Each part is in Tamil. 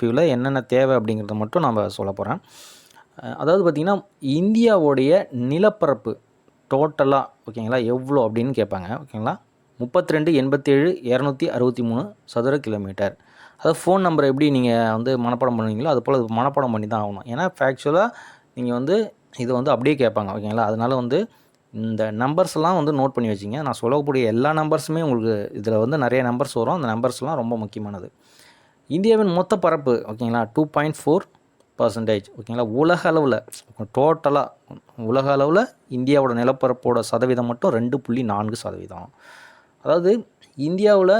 வியூவில் என்னென்ன தேவை அப்படிங்கிறத மட்டும் நம்ம சொல்ல போகிறேன் அதாவது பார்த்திங்கன்னா இந்தியாவுடைய நிலப்பரப்பு டோட்டலாக ஓகேங்களா எவ்வளோ அப்படின்னு கேட்பாங்க ஓகேங்களா? முப்பத்தி ரெண்டு எண்பத்தேழு இரநூத்தி அறுபத்தி மூணு சதுர கிலோமீட்டர். அதாவது ஃபோன் நம்பர் எப்படி நீங்கள் வந்து மனப்பாடம் பண்ணுவீங்களோ அது போல் மனப்பாடம் பண்ணி தான் ஆகணும். ஏன்னா ஃபேக்சுவலாக நீங்கள் வந்து இது வந்து அப்படியே கேட்பாங்க ஓகேங்களா? அதனால் வந்து இந்த நம்பர்ஸ்லாம் வந்து நோட் பண்ணி வச்சிங்க. நான் சொல்லக்கூடிய எல்லா நம்பர்ஸுமே உங்களுக்கு இதில் வந்து நிறைய நம்பர்ஸ் வரும். அந்த நம்பர்ஸ்லாம் ரொம்ப முக்கியமானது. இந்தியாவின் மொத்த பரப்பு ஓகேங்களா? டூ பாயிண்ட் ஃபோர் பர்சன்டேஜ் ஓகேங்களா? உலக அளவில் டோட்டலாக உலக அளவில் இந்தியாவோட நிலப்பரப்போட சதவீதம் மட்டும் ரெண்டு புள்ளி நான்கு சதவீதம். அதாவது இந்தியாவில்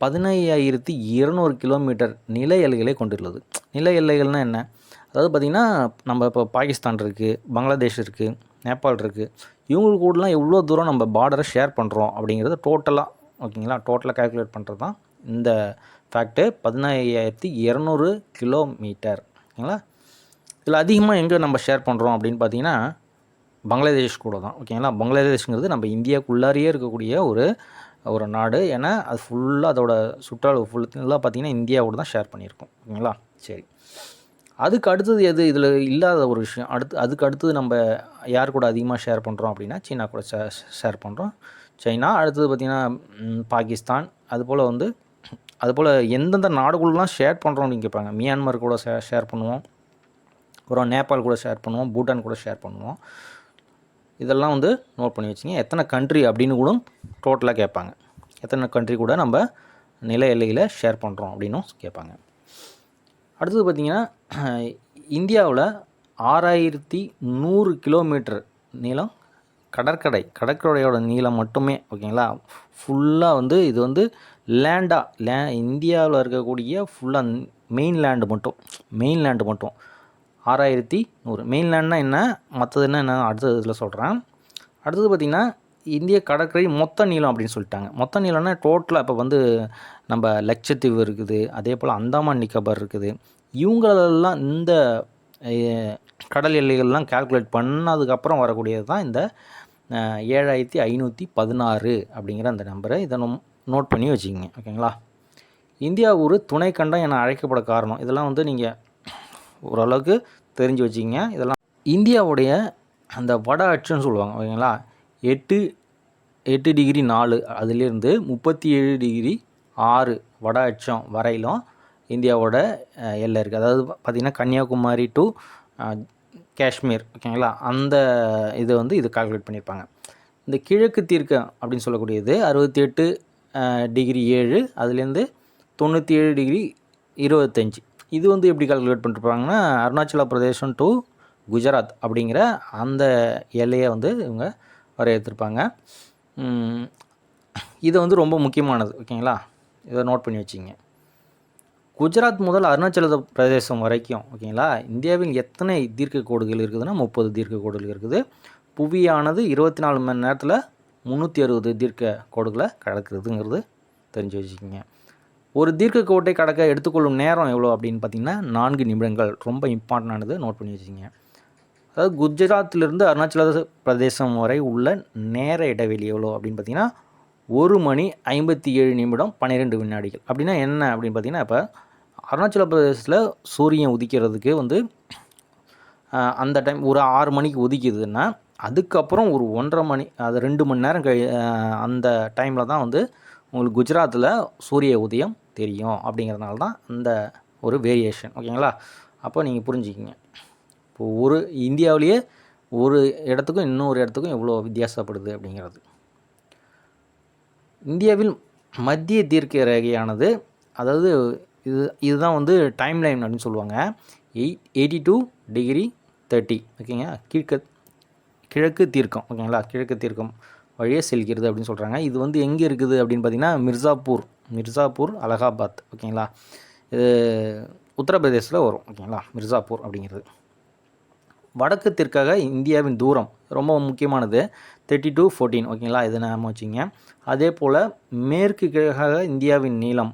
பதினையாயிரத்தி இருநூறு கிலோமீட்டர் நில எல்லைகளை கொண்டுள்ளது. நில எல்லைகள்னால் என்ன? அதாவது பார்த்திங்கன்னா நம்ம இப்போ பாகிஸ்தான் இருக்குது பங்களாதேஷ் இருக்குது நேபாள் இருக்குது இவங்களுக்கு கூடலாம் எவ்வளோ தூரம் நம்ம பார்டரை ஷேர் பண்ணுறோம் அப்படிங்கிறது டோட்டலாக ஓகேங்களா? டோட்டலாக கால்குலேட் பண்ணுறது தான் இந்த ஃபேக்ட்டு பதினாயிரத்தி இரநூறு கிலோமீட்டர் ஓகேங்களா? இதில் அதிகமாக எங்கே நம்ம ஷேர் பண்ணுறோம் அப்படின்னு பார்த்தீங்கன்னா பங்களாதேஷ் கூட தான். ஓகேங்களா? பங்களாதேஷ்ங்கிறது நம்ம இந்தியாவுக்குள்ளாரியே இருக்கக்கூடிய ஒரு ஒரு நாடு. ஏன்னா அது ஃபுல்லாக அதோட சுற்றளவு ஃபுல்லாக பார்த்திங்கன்னா இந்தியாவோட தான் ஷேர் பண்ணியிருக்கோம். ஓகேங்களா? சரி. அதுக்கு அடுத்தது எது? இதில் இல்லாத ஒரு விஷயம். அடுத்து அதுக்கு அடுத்தது நம்ம யார் கூட அதிகமாக ஷேர் பண்ணுறோம் அப்படின்னா சீனா கூட ஷேர் பண்ணுறோம் சைனா அடுத்தது பார்த்திங்கன்னா பாகிஸ்தான். அதுபோல் வந்து அதுபோல் எந்தெந்த நாடுகளெலாம் ஷேர் பண்ணுறோம் அப்படின்னு கேட்பாங்க மியான்மர் கூட ஷே ஷேர் பண்ணுவோம். அப்புறம் நேபாள் கூட ஷேர் பண்ணுவோம். பூட்டான் கூட ஷேர் பண்ணுவோம். இதெல்லாம் வந்து நோட் பண்ணி வச்சுங்க. எத்தனை கண்ட்ரி அப்படின்னு கூட டோட்டலாக கேட்பாங்க எத்தனை கண்ட்ரி கூட நம்ம நில எல்லையில் ஷேர் பண்ணுறோம் அப்படின்னும் கேட்பாங்க அடுத்தது பார்த்திங்கன்னா இந்தியாவில் ஆறாயிரத்தி நூறு கிலோமீட்டர் நீளம் கடற்கரை கடற்கரையோட நீளம் மட்டுமே ஓகேங்களா ஃபுல்லாக வந்து இது வந்து லேண்டாக லே இந்தியாவில் இருக்கக்கூடிய ஃபுல்லாக மெயின் லேண்டு மட்டும் மெயின் லேண்டு மட்டும். ஆறாயிரத்தி நூறு. மெயின் லேண்ட்னா என்ன? மற்றது என்ன என்ன அடுத்தது இதில் சொல்கிறேன் அடுத்தது பார்த்திங்கன்னா இந்திய கடற்கரை மொத்த நீளம் அப்படின்னு சொல்லிட்டாங்க. மொத்த நீளம்னா டோட்டலாக இப்போ வந்து நம்ம லட்சத்தீவு இருக்குது அதே போல் அந்தாமான் நிக்கோபார் இருக்குது. இவங்களெல்லாம் இந்த கடல் எல்லைகள்லாம் கால்குலேட் பண்ணதுக்கப்புறம் வரக்கூடியது தான் இந்த ஏழாயிரத்தி ஐநூற்றி பதினாறு அப்படிங்கிற அந்த நம்பரை இதை நோட் பண்ணி வச்சுக்கிங்க ஓகேங்களா? இந்தியா ஒரு துணை கண்டம் என அழைக்கப்பட காரணம். இதெல்லாம் வந்து நீங்கள் ஓரளவுக்கு தெரிஞ்சு வச்சுக்கிங்க. இதெல்லாம் இந்தியாவுடைய அந்த வட அச்சுன்னு சொல்லுவாங்க ஓகேங்களா? எட்டு எட்டு டிகிரி நாலு அதுலேருந்து முப்பத்தி ஏழு டிகிரி ஆறு வட அச்சம் வரையிலும் இந்தியாவோட எல்லை இருக்குது அதாவது பார்த்திங்கன்னா கன்னியாகுமரி டு காஷ்மீர் ஓகேங்களா? அந்த இது வந்து இது கால்குலேட் பண்ணியிருப்பாங்க இந்த கிழக்கு தீர்க்கம் அப்படின்னு சொல்லக்கூடியது அறுபத்தி எட்டு டிகிரி ஏழு அதுலேருந்து தொண்ணூற்றி ஏழு டிகிரி இருபத்தஞ்சி. இது வந்து எப்படி calculate பண்ணிருப்பாங்கன்னா Arunachal Pradesh to Gujarat அப்படிங்கிற அந்த எல்லையை வந்து இவங்க வரையறுத்துருப்பாங்க. இது வந்து ரொம்ப முக்கியமானது ஓகேங்களா? இதை நோட் பண்ணி வச்சிங்க. குஜராத் முதல் அருணாச்சல பிரதேசம் வரைக்கும் ஓகேங்களா? இந்தியாவில் எத்தனை தீர்க்க கோடுகள் இருக்குதுன்னா முப்பது தீர்க்க கோடுகள் இருக்குது. புவியானது இருபத்தி நாலு மணி நேரத்தில் முந்நூற்றி அறுபது தீர்க்க கோடுகளை கடக்குறதுங்கிறது தெரிஞ்சு வச்சுக்கோங்க. ஒரு தீர்க்க கோட்டை கடக்க எடுத்துக்கொள்ளும் நேரம் எவ்வளோ அப்படின்னு பார்த்தீங்கன்னா நான்கு நிமிடங்கள். ரொம்ப இம்பார்ட்டண்டானது நோட் பண்ணி வச்சுக்கோங்க. அதாவது குஜராத்திலிருந்து அருணாச்சல பிரதேசம் வரை உள்ள நேர இடைவெளி எவ்வளோ அப்படின்னு பார்த்தீங்கன்னா ஒரு மணி ஐம்பத்தி ஏழு நிமிடம் பன்னிரெண்டு வினாடிகள். அப்படின்னா என்ன அப்படின்னு பார்த்தீங்கன்னா இப்போ அருணாச்சல பிரதேசத்தில் சூரியன் உதிக்கிறதுக்கு வந்து அந்த டைம் ஒரு ஆறு மணிக்கு உதிக்குதுன்னா அதுக்கப்புறம் ஒரு ஒன்றரை மணி அது ரெண்டு மணி நேரம் கழி அந்த டைமில் தான் வந்து உங்களுக்கு குஜராத்தில் சூரிய உதயம் தெரியும் அப்படிங்கிறதுனால தான் அந்த ஒரு வேரியேஷன் ஓகேங்களா? அப்போ நீங்கள் புரிஞ்சுக்கிங்க. இப்போ ஒரு இந்தியாவிலேயே ஒரு இடத்துக்கும் இன்னொரு இடத்துக்கும் எவ்வளோ வித்தியாசப்படுது அப்படிங்கிறது. இந்தியாவில் மத்திய தீர்க்க ரேகையானது அதாவது இது இதுதான் வந்து டைம் லைன் அப்படின்னு சொல்லுவாங்க. Eight eighty two degree thirty ஓகேங்க? கிழக்கு கிழக்கு தீர்க்கம் ஓகேங்களா? கிழக்கு தீர்க்கம் வழியே செல்கிறது அப்படின்னு சொல்கிறாங்க இது வந்து எங்கே இருக்குது அப்படின்னு பார்த்தீங்கன்னா மிர்சாப்பூர் மிர்சாப்பூர் அலகாபாத் ஓகேங்களா? இது உத்தரப்பிரதேசில் வரும் ஓகேங்களா? மிர்சாப்பூர் அப்படிங்கிறது. வடக்கு தெற்காக இந்தியாவின் தூரம் ரொம்ப முக்கியமானது தேர்ட்டி டூ ஃபோர்டீன் ஓகேங்களா? இது நாம வச்சுங்க. அதே போல் மேற்கு கிழக்காக இந்தியாவின் நீளம்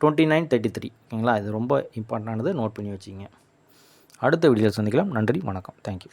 டுவெண்ட்டி நைன் தேர்ட்டி த்ரீ ஓகேங்களா? இது ரொம்ப இம்பார்ட்டண்டானது நோட் பண்ணி வச்சுங்க. அடுத்த வீடியோவில் சந்திக்கலாம். நன்றி வணக்கம். தேங்க்யூ